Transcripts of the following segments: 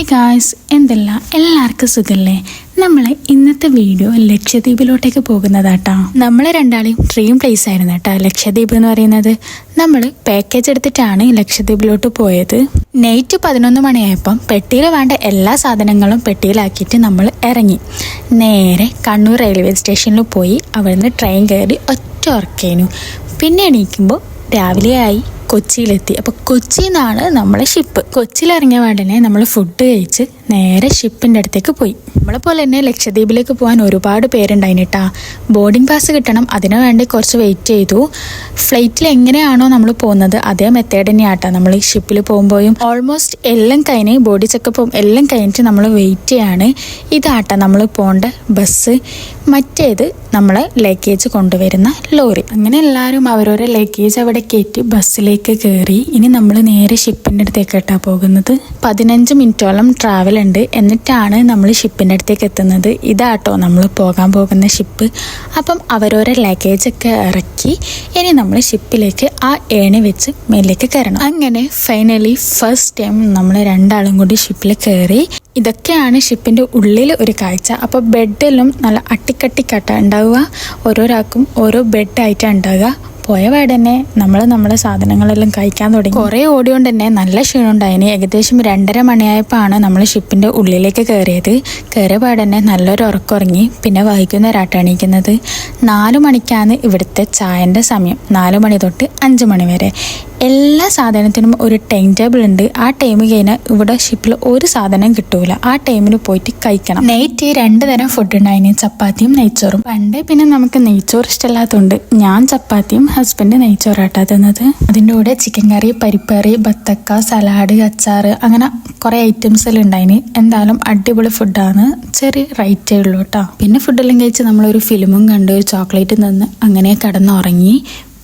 Hey guys എന്തല്ല? എല്ലാവർക്കും സുഖല്ലേ? നമ്മൾ ഇന്നത്തെ വീഡിയോ ലക്ഷദ്വീപിലോട്ടേക്ക് പോകുന്നതാട്ടാ. നമ്മൾ രണ്ടാളെയും ഡ്രീം പ്ലേസ് ആയിരുന്നു കേട്ടോ ലക്ഷദ്വീപ് എന്ന് പറയുന്നത് നമ്മൾ പാക്കേജ് എടുത്തിട്ടാണ് ലക്ഷദ്വീപിലോട്ട് പോയത്. നൈറ്റ് പതിനൊന്ന് മണിയായപ്പം പെട്ടിയിൽ വേണ്ട എല്ലാ സാധനങ്ങളും പെട്ടിയിലാക്കിയിട്ട് നമ്മൾ ഇറങ്ങി. നേരെ കണ്ണൂർ റെയിൽവേ സ്റ്റേഷനിൽ പോയി അവിടുന്ന് ട്രെയിൻ കയറി ഒറ്റ ഉറക്കേനു. പിന്നെ എണീക്കുമ്പോൾ രാവിലെയായി. കൊച്ചിയിലെത്തി. അപ്പോൾ കൊച്ചിയിൽ നിന്നാണ് നമ്മളെ ഷിപ്പ് കൊച്ചിയിലിറങ്ങിയ പാടനെ നമ്മൾ ഫുഡ് കഴിച്ച് നേരെ ഷിപ്പിന്റെ അടുത്തേക്ക് പോയി. നമ്മളെ പോലെ തന്നെ ലക്ഷദ്വീപിലേക്ക് പോകാൻ ഒരുപാട് പേരുണ്ടായിട്ടാ ബോർഡിംഗ് പാസ് കിട്ടണം അതിനു വേണ്ടി കുറച്ച് വെയിറ്റ് ചെയ്തു. ഫ്ലൈറ്റിൽ എങ്ങനെയാണോ നമ്മൾ പോകുന്നത് അതേ മെത്തേഡ് തന്നെയാട്ടോ നമ്മൾ ഷിപ്പിൽ പോകുമ്പോഴും ഓൾമോസ്റ്റ് എല്ലാം കഴിഞ്ഞ് ബോഡി ചെക്കപ്പും എല്ലാം കഴിഞ്ഞിട്ട് നമ്മൾ വെയിറ്റ് ചെയ്യാണ്. ഇതാട്ടോ നമ്മൾ പോകേണ്ട ബസ് മറ്റേത് നമ്മളെ ലഗേജ് കൊണ്ടുവരുന്ന ലോറി. അങ്ങനെ എല്ലാവരും അവരോരോ ലഗേജ് അവിടെ കയറ്റി ബസ്സിലേക്ക് കയറി ഇനി നമ്മൾ നേരെ ഷിപ്പിന്റെ അടുത്തേക്ക് കേട്ടാ പോകുന്നത്. പതിനഞ്ച് മിനിറ്റോളം ട്രാവൽ ഉണ്ട്. എന്നിട്ടാണ് നമ്മൾ ഷിപ്പിന്റെ അടുത്തേക്ക് എത്തുന്നത്. ഇതാട്ടോ നമ്മൾ പോകാൻ പോകുന്ന ഷിപ്പ്. അപ്പം അവരോരോ ലഗേജ് ഒക്കെ ഇറക്കി ഇനി നമ്മൾ ഷിപ്പിലേക്ക് ആ ഏണി വെച്ച് മേലേക്ക് കയറണം. അങ്ങനെ ഫൈനലി ഫസ്റ്റ് ടൈം നമ്മൾ രണ്ടാളും കൂടി ഷിപ്പിൽ കയറി ഇതൊക്കെയാണ് ഷിപ്പിന്റെ ഉള്ളിൽ ഒരു കാഴ്ച. അപ്പോൾ ബെഡെല്ലാം നല്ല അട്ടിക്കട്ടിക്കട്ട ഉണ്ടാവുക. ഓരോരാൾക്കും ഓരോ ബെഡായിട്ടാണ് ഉണ്ടാവുക. പോയ പാടെ തന്നെ നമ്മൾ നമ്മുടെ സാധനങ്ങളെല്ലാം കഴിക്കാൻ തുടങ്ങി. കുറേ ഓടിയോണ്ട് തന്നെ നല്ല ക്ഷീണം ഉണ്ടായിന് ഏകദേശം രണ്ടര മണിയായപ്പോഴാണ് നമ്മൾ ഷിപ്പിന്റെ ഉള്ളിലേക്ക് കയറിയത് കയറിയ പാടെ തന്നെ നല്ലൊരു ഉറക്കുറങ്ങി പിന്നെ വൈകുന്നേരമായിട്ട് എണീക്കുന്നത്. നാല് മണിക്കാണ് ഇവിടുത്തെ ചായന്റെ സമയം. നാല് മണി തൊട്ട് അഞ്ച് മണി വരെ. എല്ലാ സാധനത്തിനും ഒരു ടൈം ടേബിൾ ഉണ്ട്. ആ ടൈം കഴിഞ്ഞാൽ ഇവിടെ ഷിപ്പിൽ ഒരു സാധനം കിട്ടൂല. ആ ടൈമിന് പോയിട്ട് കഴിക്കണം. നൈറ്റ് രണ്ട് തരം ഫുഡ് ഉണ്ടായിന്. ചപ്പാത്തിയും നെയ്ച്ചോറും. പണ്ട് പിന്നെ നമുക്ക് നെയ്ച്ചോറ് ഇഷ്ടമല്ലാത്തതുകൊണ്ട് ഞാൻ ചപ്പാത്തിയും ഹസ്ബൻഡ് നെയ്ച്ചോറാട്ടാ തന്നത്. അതിന്റെ കൂടെ ചിക്കൻ കറി പരിപ്പ് കറി ബത്തക്ക സലാഡ് അച്ചാറ് അങ്ങനെ കുറേ ഐറ്റംസ് എല്ലാം ഉണ്ടായിന്. എന്തായാലും അടിപൊളി ഫുഡാണ് ചെറിയ റൈറ്റേ ഉള്ളൂ കേട്ടോ പിന്നെ ഫുഡെല്ലാം കഴിച്ച് നമ്മളൊരു ഫിലിമും കണ്ട് ഒരു ചോക്ലേറ്റ് നിന്ന് അങ്ങനെ കിടന്നുറങ്ങി.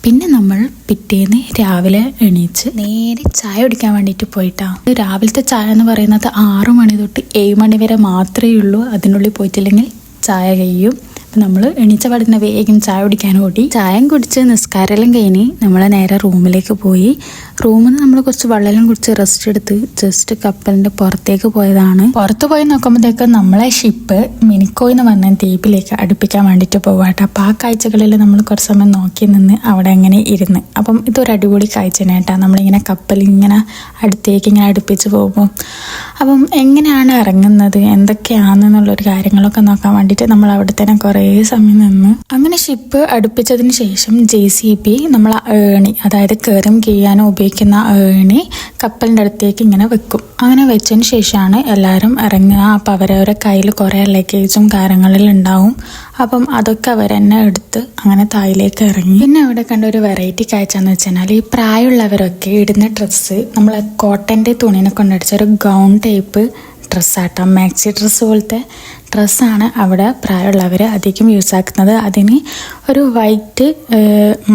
പിന്നെ നമ്മൾ പിറ്റേന്ന് രാവിലെ എണീച്ച് നേരെ ചായ കുടിക്കാൻ വേണ്ടിയിട്ട് പോയിട്ടാ. രാവിലത്തെ ചായ എന്ന് പറയുന്നത് ആറു മണി തൊട്ട് ഏഴ് മണി വരെ മാത്രമേ ഉള്ളൂ. അതിനുള്ളിൽ പോയിട്ടില്ലെങ്കിൽ ചായ കഴിയും. അപ്പം നമ്മൾ എണീച്ച പാടുന്ന വേഗം ചായ കുടിക്കാൻ ഓടി. ചായം കുടിച്ച് നിസ്കാരമെല്ലാം കഴിഞ്ഞ് നമ്മൾ നേരെ റൂമിലേക്ക് പോയി. റൂമിൽ നിന്ന് നമ്മൾ കുറച്ച് വെള്ളം കുടിച്ച് റെസ്റ്റ് എടുത്ത് ജസ്റ്റ് കപ്പലിന്റെ പുറത്തേക്ക് പോയതാണ്. പുറത്ത് പോയി നോക്കുമ്പോഴത്തേക്ക് നമ്മളെ ഷിപ്പ് മിനിക്കോയ് എന്ന് പറഞ്ഞ ദ്വീപിലേക്ക് അടുപ്പിക്കാൻ വേണ്ടിയിട്ട് പോവാട്ടോ. അപ്പം ആ കാഴ്ചകളിൽ നമ്മൾ കുറച്ച് സമയം നോക്കി നിന്ന് അവിടെ അങ്ങനെ ഇരുന്ന്. അപ്പം ഇതൊരു അടിപൊളി കാഴ്ചയാണ് കേട്ടോ നമ്മളിങ്ങനെ കപ്പൽ ഇങ്ങനെ അടുത്തേക്ക് ഇങ്ങനെ അടുപ്പിച്ച് പോകുമ്പോൾ അപ്പം എങ്ങനെയാണ് ഇറങ്ങുന്നത്? എന്തൊക്കെയാണെന്നുള്ളൊരു കാര്യങ്ങളൊക്കെ നോക്കാൻ വേണ്ടിയിട്ട് നമ്മൾ അവിടെ തന്നെ കുറേ സമയം നിന്ന്. അങ്ങനെ ഷിപ്പ് അടുപ്പിച്ചതിന് ശേഷം ജെ സി ബി നമ്മൾ ഏണി അതായത് കയറും ചെയ്യാനും ഉപയോഗിക്കുന്ന ഏണി കപ്പലിന്റെ അടുത്തേക്ക് ഇങ്ങനെ വെക്കും. അങ്ങനെ വെച്ചതിന് ശേഷമാണ് എല്ലാവരും ഇറങ്ങുക. അപ്പം അവരവരെ കയ്യിൽ കുറേ ലഗേജും കാര്യങ്ങളിൽ ഉണ്ടാവും. അപ്പം അതൊക്കെ അവരെന്നെ എടുത്ത് അങ്ങനെ തായിലേക്ക് ഇറങ്ങി. പിന്നെ അവിടെ കണ്ട ഒരു വെറൈറ്റി കാഴ്ച എന്ന് വെച്ചാൽ ഈ പ്രായമുള്ളവരൊക്കെ ഇടുന്ന ഡ്രസ്സ് നമ്മൾ കോട്ടന്റെ തുണിനെ കൊണ്ടടിച്ച ഒരു ഗൗൺ ടൈപ്പ് ഡ്രസ്സാട്ടോ മാക്സി ഡ്രസ്സ് പോലത്തെ ഡ്രസ്സാണ് അവിടെ പ്രായമുള്ളവർ അധികം യൂസ് ആക്കുന്നത്. അതിന് ഒരു വൈറ്റ്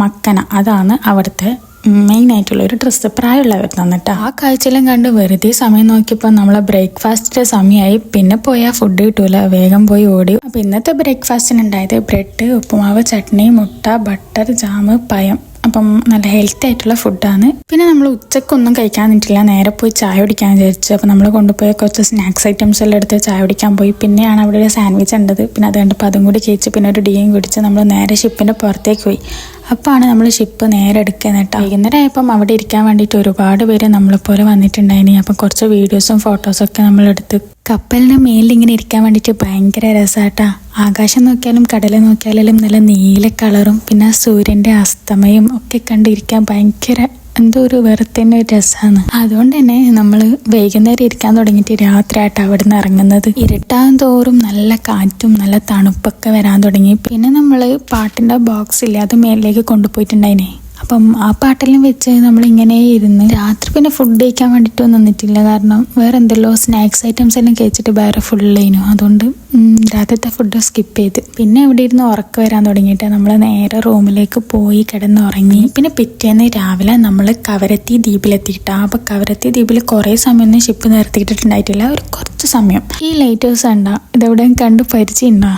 മക്കന അതാണ് അവിടുത്തെ ഒരു ഡ്രസ്സ് പ്രായമുള്ളവർ തന്നിട്ട്. ആ കാഴ്ചയെല്ലാം കണ്ട് വെറുതെ സമയം നോക്കിയപ്പോൾ നമ്മളെ ബ്രേക്ക്ഫാസ്റ്റിന്റെ സമയമായി പിന്നെ പോയാൽ ഫുഡ് കിട്ടൂല. വേഗം പോയി ഓടി. അപ്പം ഇന്നത്തെ ബ്രേക്ക്ഫാസ്റ്റിന് ഉണ്ടായത് ബ്രെഡ് ഉപ്പുമാവ് ചട്നി മുട്ട ബട്ടർ ജാമ് പയം അപ്പം നല്ല ഹെൽത്തി ആയിട്ടുള്ള ഫുഡാണ് പിന്നെ നമ്മൾ ഉച്ചക്കൊന്നും കഴിക്കാൻ നിന്നിട്ടില്ല. നേരെ പോയി ചായ കുടിക്കാൻ വിചാരിച്ചു. അപ്പം നമ്മൾ കൊണ്ടുപോയ കുറച്ച് സ്നാക്സ് ഐറ്റംസ് എല്ലാം എടുത്ത് ചായ കുടിക്കാൻ പോയി. പിന്നെയാണ് അവിടെ ഒരു സാൻഡ്വിച്ച് ഉണ്ടത് പിന്നെ അത് കണ്ടപ്പോൾ അതും കൂടി കഴിച്ച്. പിന്നെ ഒരു ഡിയും കുടിച്ച് നമ്മൾ നേരെ ഷിപ്പിന്റെ പുറത്തേക്ക് പോയി. അപ്പോഴാണ് നമ്മൾ ഷിപ്പ് നേരെ എടുക്കുന്നത് കേട്ടോ. വൈകുന്നേരം ആയപ്പം അവിടെ ഇരിക്കാൻ വേണ്ടിയിട്ട് ഒരുപാട് പേര് നമ്മളെപ്പോലെ വന്നിട്ടുണ്ടായിനി. അപ്പം കുറച്ച് വീഡിയോസും ഫോട്ടോസും ഒക്കെ നമ്മളെടുത്ത് കപ്പലിന്റെ മേലിൽ ഇങ്ങനെ ഇരിക്കാൻ വേണ്ടിയിട്ട് ഭയങ്കര രസമാട്ടാ ആകാശം നോക്കിയാലും കടൽ നോക്കിയാലും നല്ല നീല കളറും പിന്നെ സൂര്യന്റെ അസ്തമയും ഒക്കെ കണ്ടിരിക്കാൻ ഭയങ്കര എന്തോ ഒരു വേറെ തന്നെ ഒരു രസമാണ് അതുകൊണ്ട് തന്നെ നമ്മൾ വൈകുന്നേരം ഇരിക്കാൻ തുടങ്ങിയിട്ട് രാത്രിയായിട്ട് അവിടെ നിന്ന് ഇറങ്ങുന്നത്. ഇരുട്ടാകും തോറും നല്ല കാറ്റും നല്ല തണുപ്പൊക്കെ വരാൻ തുടങ്ങി. പിന്നെ നമ്മൾ പാട്ടിന്റെ ബോക്സ് ഇല്ലേ അത് മേലിലേക്ക് കൊണ്ടുപോയിട്ടുണ്ടായിനെ. അപ്പം ആ പാട്ടെല്ലാം വെച്ച് നമ്മളിങ്ങനെ ഇരുന്ന് രാത്രി പിന്നെ ഫുഡ് കഴിക്കാൻ വേണ്ടിയിട്ട് നിന്നിട്ടില്ല. കാരണം വേറെ എന്തെല്ലോ സ്നാക്സ് ഐറ്റംസ് എല്ലാം കഴിച്ചിട്ട് വേറെ ഫുള്ളേനു അതുകൊണ്ട് രാത്രിത്തെ ഫുഡ് സ്കിപ്പ് ചെയ്ത്. പിന്നെ ഇവിടെ ഇരുന്ന് ഉറക്കം വരാൻ തുടങ്ങിയിട്ട് നമ്മൾ നേരെ റൂമിലേക്ക് പോയി കിടന്ന് ഉറങ്ങി പിന്നെ പിറ്റേന്ന് രാവിലെ നമ്മൾ കവരത്തി ദ്വീപിലെത്തിയിട്ടാ അപ്പോൾ കവരത്തി ദ്വീപിൽ കുറേ സമയമൊന്നും ഷിപ്പ് നിർത്തിയിട്ടിട്ടുണ്ടായിട്ടില്ല. ഒരു കുറച്ച് സമയം. ഈ ലൈറ്റേഴ്സ് ഉണ്ടാ ഇതെവിടെയും കണ്ട് പരിചയം ഉണ്ടാ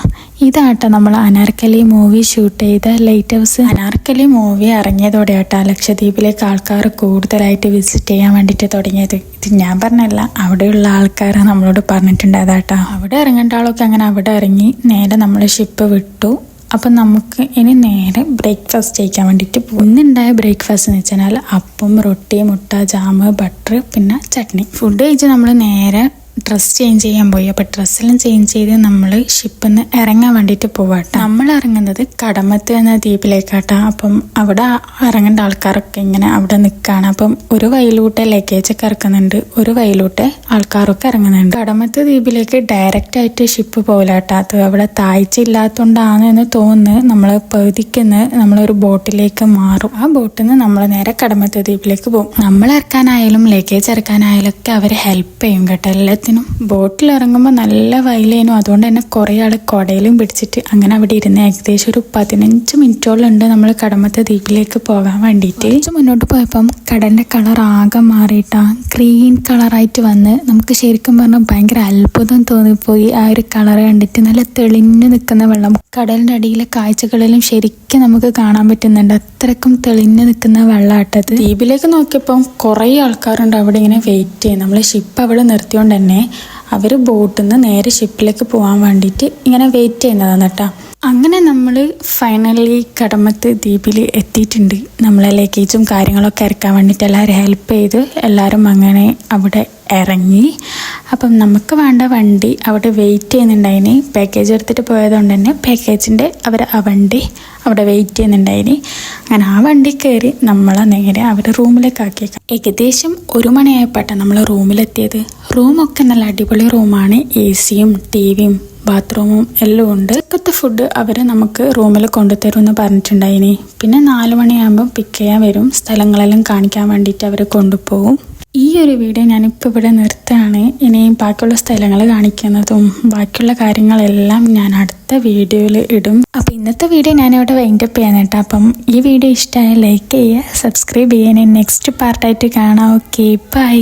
ഇതാട്ടോ നമ്മൾ അനാർക്കലി മൂവി ഷൂട്ട് ചെയ്ത ലൈറ്റ് ഹൗസ് അനാർക്കലി മൂവി ഇറങ്ങിയതോടെ ആട്ടോ ലക്ഷദ്വീപിലേക്ക് ആൾക്കാർ കൂടുതലായിട്ട് വിസിറ്റ് ചെയ്യാൻ വേണ്ടിയിട്ട് തുടങ്ങിയത്. ഇത് ഞാൻ പറഞ്ഞല്ല അവിടെയുള്ള ആൾക്കാർ നമ്മളോട് പറഞ്ഞിട്ടുണ്ട് അതാട്ടോ അവിടെ ഇറങ്ങേണ്ട ആളൊക്കെ അങ്ങനെ അവിടെ ഇറങ്ങി നേരെ നമ്മൾ ഷിപ്പ് വിട്ടു. അപ്പം നമുക്ക് ഇനി നേരെ ബ്രേക്ക്ഫാസ്റ്റ് കഴിക്കാൻ വേണ്ടിയിട്ട് ഇന്നുണ്ടായ ബ്രേക്ക്ഫാസ്റ്റ് എന്ന് വെച്ചാൽ അപ്പം റൊട്ടി മുട്ട ജാമ് ബട്ടർ പിന്നെ ചട്നി. ഫുഡ് കഴിച്ച് നമ്മൾ നേരെ ഡ്രസ്സ് ചേഞ്ച് ചെയ്യാൻ പോയി. അപ്പോൾ ഡ്രസ്സെല്ലാം ചേഞ്ച് ചെയ്ത് നമ്മൾ ഷിപ്പിൽ നിന്ന് ഇറങ്ങാൻ വേണ്ടിയിട്ട് പോവാട്ടോ. നമ്മൾ ഇറങ്ങുന്നത് കടമത്ത് എന്ന ദ്വീപിലേക്കാട്ടോ. അപ്പം അവിടെ ഇറങ്ങേണ്ട ആൾക്കാരൊക്കെ ഇങ്ങനെ അവിടെ നിൽക്കുകയാണ് അപ്പം ഒരു വയലൂട്ടെ ലഗേജ് ഒക്കെ ഇറക്കുന്നുണ്ട്. ഒരു വയലൂട്ടെ ആൾക്കാരൊക്കെ ഇറങ്ങുന്നുണ്ട്. കടമത്ത് ദ്വീപിലേക്ക് ഡയറക്റ്റ് ആയിട്ട് ഷിപ്പ് പോലാട്ടോ അത് അവിടെ താഴ്ച ഇല്ലാത്തതുകൊണ്ടാണ് എന്ന് തോന്നുന്നു. നമ്മൾ പകുതിക്കുന്ന് നമ്മളൊരു ബോട്ടിലേക്ക് മാറും. ആ ബോട്ടിൽ നിന്ന് നമ്മൾ നേരെ കടമത്ത് ദ്വീപിലേക്ക് പോകും. നമ്മൾ ഇറക്കാനായാലും ലഗേജ് ഇറക്കാനായാലും ഒക്കെ അവർ ഹെൽപ്പ് ചെയ്യും കേട്ടോ. എല്ലാത്തിനും ബോട്ടിൽ ഇറങ്ങുമ്പോൾ നല്ല വയലേനു. അതുകൊണ്ട് തന്നെ കുറേ ആൾ കുടയിലും പിടിച്ചിട്ട് അങ്ങനെ അവിടെ ഇരുന്ന് ഏകദേശം ഒരു പതിനഞ്ച് മിനിറ്റോളം ഉണ്ട് നമ്മൾ കടമത്തെ ദ്വീപിലേക്ക് പോകാൻ വേണ്ടിയിട്ട് കുറച്ച് മുന്നോട്ട് പോയപ്പം കടലിന്റെ കളർ ആകെ മാറിയിട്ടാ. ഗ്രീൻ കളറായിട്ട് വന്ന് നമുക്ക് ശരിക്കും പറഞ്ഞാൽ ഭയങ്കര അത്ഭുതം തോന്നിപ്പോയി. ആ ഒരു കളർ കണ്ടിട്ട് നല്ല തെളിഞ്ഞു നിൽക്കുന്ന വെള്ളം. കടലിന്റെ അടിയിലെ കാഴ്ചകളിലും ശരിക്കും നമുക്ക് കാണാൻ പറ്റുന്നുണ്ട്. അത്രക്കും തെളിഞ്ഞു നിൽക്കുന്ന വെള്ളമാട്ടത് ദ്വീപിലേക്ക് നോക്കിയപ്പം കുറേ ആൾക്കാരുണ്ട് അവിടെ ഇങ്ങനെ വെയിറ്റ് ചെയ്യും നമ്മൾ ഷിപ്പ് അവിടെ നിർത്തിയോണ്ട് തന്നെ. അവർ ബോട്ടിൽ നിന്ന് നേരെ ഷിപ്പിലേക്ക് പോകാൻ വേണ്ടിയിട്ട് ഇങ്ങനെ വെയിറ്റ് ചെയ്യുന്നതാണ് കേട്ടോ അങ്ങനെ നമ്മൾ ഫൈനലി കടമത്ത് ദ്വീപിൽ എത്തിയിട്ടുണ്ട്. നമ്മളെ ലഗേജും കാര്യങ്ങളൊക്കെ ഇറക്കാൻ വേണ്ടിയിട്ട് എല്ലാവരും ഹെൽപ്പ് ചെയ്ത് എല്ലാവരും അങ്ങനെ അവിടെ ഇറങ്ങി. അപ്പം നമുക്ക് വേണ്ട വണ്ടി അവിടെ വെയിറ്റ് ചെയ്യുന്നുണ്ടായിന്. പാക്കേജ് എടുത്തിട്ട് പോയതുകൊണ്ട് തന്നെ പാക്കേജിന്റെ അവർ ആ വണ്ടി അവിടെ വെയിറ്റ് ചെയ്യുന്നുണ്ടായിന്. അങ്ങനെ ആ വണ്ടി കയറി നമ്മളെ നേരെ അവരുടെ റൂമിലേക്ക് ആക്കിയേക്കാം. ഏകദേശം ഒരു മണിയായപ്പോട്ടെ നമ്മൾ റൂമിലെത്തിയത് റൂമൊക്കെ നല്ല അടിപൊളി റൂമാണ് എ സിയും ടി വിയും ബാത്റൂമും എല്ലാം ഉണ്ട്. ഇക്കത്തെ ഫുഡ് അവർ നമുക്ക് റൂമിൽ കൊണ്ടുതരും എന്ന് പറഞ്ഞിട്ടുണ്ടായിനി. പിന്നെ നാല് മണിയാകുമ്പം പിക്ക് ചെയ്യാൻ വരും. സ്ഥലങ്ങളെല്ലാം കാണിക്കാൻ വേണ്ടിയിട്ട് അവർ കൊണ്ടുപോകും. ഈ ഒരു വീഡിയോ ഞാനിപ്പോൾ ഇവിടെ നിർത്തുകയാണ്. ഇനി ബാക്കിയുള്ള സ്ഥലങ്ങൾ കാണിക്കുന്നതും ബാക്കിയുള്ള കാര്യങ്ങളെല്ലാം ഞാൻ അടുത്ത വീഡിയോയിൽ ഇടും. അപ്പോൾ ഇന്നത്തെ വീഡിയോ ഞാനിവിടെ വൈൻഡപ്പ് ചെയ്യാൻ കേട്ടോ. അപ്പം ഈ വീഡിയോ ഇഷ്ടമായ ലൈക്ക് ചെയ്യുക സബ്സ്ക്രൈബ് ചെയ്യാൻ നെക്സ്റ്റ് പാർട്ടായിട്ട് കാണാം. Okay bye